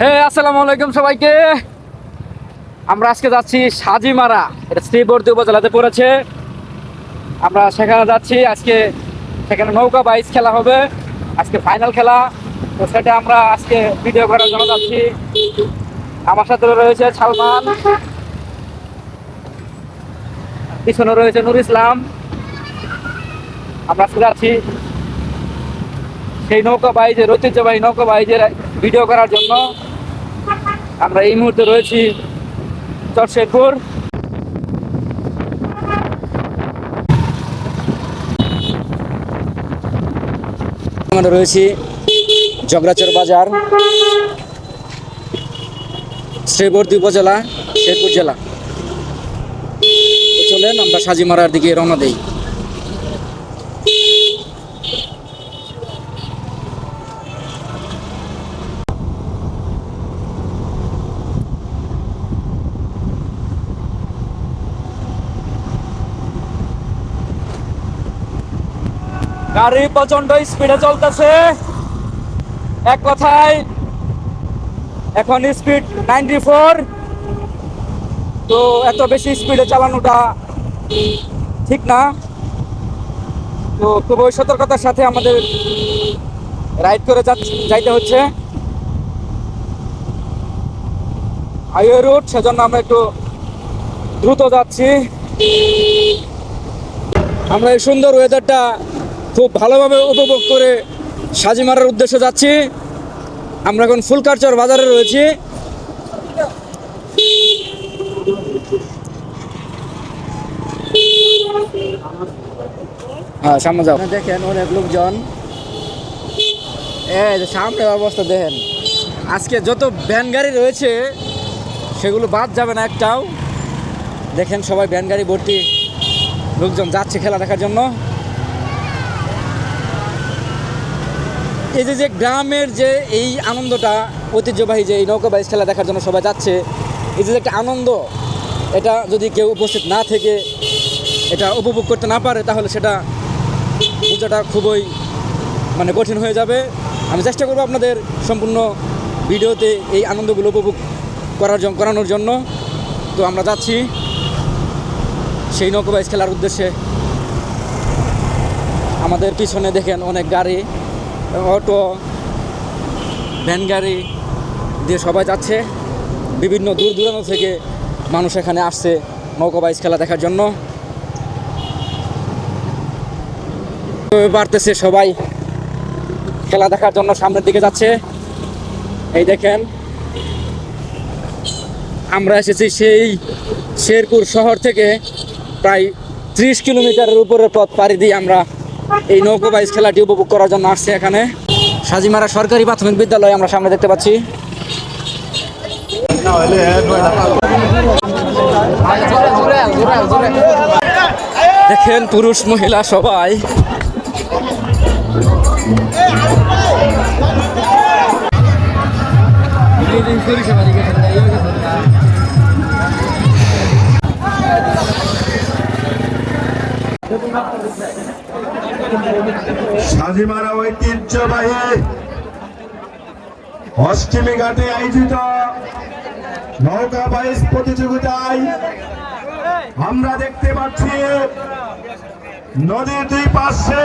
হ্যাঁ আসসালামু আলাইকুম সবাইকে। আমরা আজকে যাচ্ছি সাজিমারা। এটা শ্রীবর্তী উপজেলাতে পড়েছে। আমরা সেখানে যাচ্ছি, আজকে সেখানে নৌকা বাইচ খেলা হবে। আজকে ফাইনাল খেলা। তো সেটা আমরা আজকে ভিডিও করার জন্য যাচ্ছি। আমার সাথে রয়েছে সালমান। পিছনে রয়েছে নুর ইসলাম। আমরা আজকে যাচ্ছি সেই নৌকা বাইজের ঐতিহ্যবাহী নৌকা বাইজের ভিডিও করার জন্য। আমরা এই মুহূর্তে রয়েছি চরশেরপুর আমরা রয়েছি জগরাচর বাজার শ্রীবর্তী উপজেলা, শেরপুর জেলা। চলেন আমরা সাজিমারার দিকে রওনা দেই। গাড়ি প্রচণ্ড স্পিডে চলতেছে। এক কথায়, এখন স্পিড নাইনটি ফোর তো এত বেশি স্পিডে চালানোটা ঠিক না। তো খুবই সতর্কতার সাথে আমাদের রাইড করে যাইতে হচ্ছে। হাইওয়ে রুট সেজন্য আমরা একটু দ্রুত যাচ্ছি। আমরা এই সুন্দর ওয়েদারটা খুব ভালোভাবে উপভোগ করে সাজি মারার উদ্দেশ্যে যাচ্ছি। আমরা এখন ফুলকারচর বাজারে রয়েছি। হ্যাঁ সামনে যাও। দেখেন অনেক লোকজন। এই সামনে অবস্থা দেখেন। আজকে যত ভ্যান গাড়ি রয়েছে, সেগুলো বাদ যাবে না একটাও। দেখেন সবাই ভ্যান গাড়ি ভর্তি লোকজন যাচ্ছে খেলা দেখার জন্য। এই যে যে গ্রামের যে এই আনন্দটা, ঐতিহ্যবাহী যে এই নৌকা বাইচ খেলা দেখার জন্য সবাই যাচ্ছে, এই যে একটা আনন্দ, এটা যদি কেউ উপস্থিত না থেকে এটা উপভোগ করতে না পারে, তাহলে সেটা বোঝাটা খুবই মানে কঠিন হয়ে যাবে। আমি চেষ্টা করব আপনাদের সম্পূর্ণ ভিডিওতে এই আনন্দগুলো উপভোগ করার জন্য করানোর জন্য। তো আমরা যাচ্ছি সেই নৌকা বাইচ খেলার উদ্দেশ্যে। আমাদের পিছনে দেখেন অনেক গাড়ি। অটো, ভ্যান গাড়ি দিয়ে সবাই যাচ্ছে। বিভিন্ন দূর দূরান্ত থেকে মানুষ এখানে আসছে নৌকা বাইচ খেলা দেখার জন্য। বাড়তেছে সবাই। খেলা দেখার জন্য সামনের দিকে যাচ্ছে। এই দেখেন, আমরা এসেছি সেই শেরপুর শহর থেকে প্রায় ত্রিশ কিলোমিটারের উপরে পথ পাড়ি দিয়ে আমরা এই নৌকো বাইচ খেলাটি উপভোগ করার জন্য আসছে এখানে। সাজিমারা সরকারি প্রাথমিক বিদ্যালয় আমরা সামনে দেখতে পাচ্ছি। দেখেন পুরুষ মহিলা সবাই। সাজিমারা ঐতিহ্যবাহী অষ্টমী ঘাটে আয়োজিত নৌকা বাইশ প্রতিযোগিতায় আমরা দেখতে পাচ্ছি নদীর দুই পাশে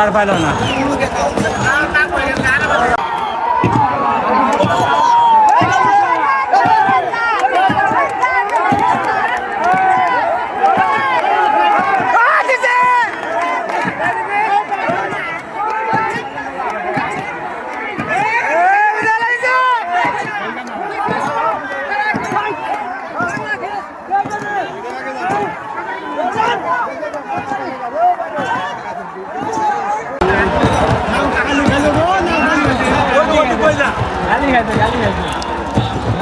আর পাইল না